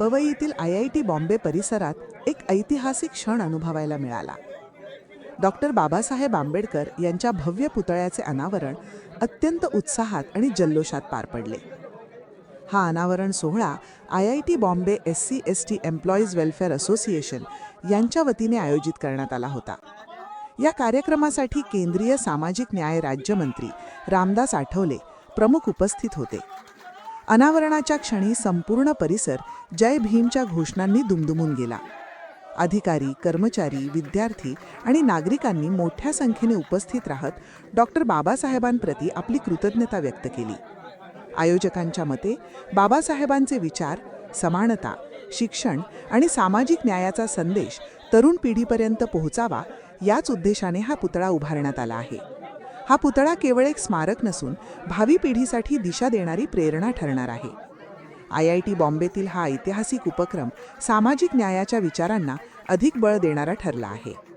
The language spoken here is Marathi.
पवईतील आय आय टी बॉम्बे परिसरात एक ऐतिहासिक क्षण अनुभवायला मिळाला. डॉक्टर बाबासाहेब आंबेडकर यांच्या भव्य पुतळ्याचे अनावरण अत्यंत उत्साहात आणि जल्लोषात पार पडले. हा अनावरण सोहळा I I T Bombay S C S T employees welfare association यांच्या वतीने आयोजित करण्यात आला होता. या कार्यक्रमासाठी केंद्रीय सामाजिक न्याय राज्यमंत्री रामदास आठवले प्रमुख उपस्थित होते. अनावरणाच्या क्षणी संपूर्ण परिसर जय भीमच्या घोषणांनी दुमदुमून गेला. अधिकारी कर्मचारी विद्यार्थी आणि नागरिकांनी मोठ्या संख्येने उपस्थित राहत डॉक्टर बाबासाहेबांप्रती आपली कृतज्ञता व्यक्त केली. आयोजकांच्या मते बाबासाहेबांचे विचार समानता शिक्षण आणि सामाजिक न्यायाचा संदेश तरुण पिढीपर्यंत पोहोचावा याच उद्देशाने हा पुतळा उभारण्यात आला आहे. हा पुतळा केवळ एक स्मारक नसून भावी पिढीसाठी दिशा देणारी प्रेरणा ठरणार आहे. आय आय टी बॉम्बेतील हा ऐतिहासिक उपक्रम सामाजिक न्यायाच्या विचारांना अधिक बळ देणारा ठरला आहे.